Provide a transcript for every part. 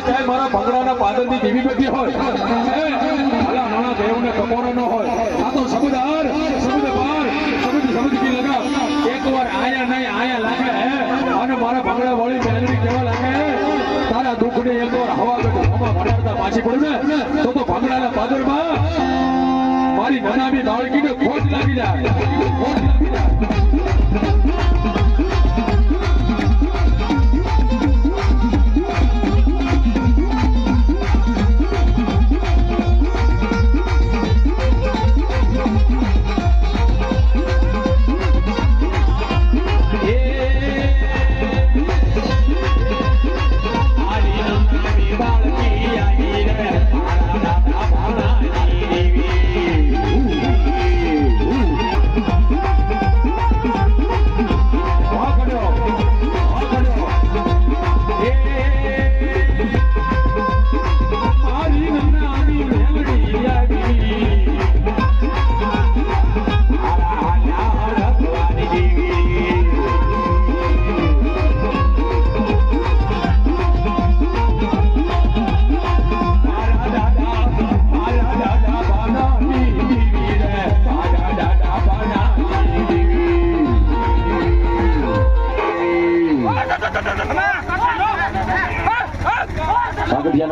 દિવસ ચાહે મારા ભંગડાના પાદરની દેવી બેઠી હોય. ભલા હોય. આ તો સમુદાર સમુદાર સમુદ સમુદ કી લગા એકવાર આયા નહીં, આયા અને મારા ભંગડા વળી કેવા લાગે તારા દુઃખને એકવાર હવા હવા ભરાડતા પાછી પડે તો તો ભંગડાના પાદરમાં મારી નાનામી બાળકીને ખોટ લાગી જાય. ખોટ લાગી જાય.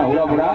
હોળા મોડા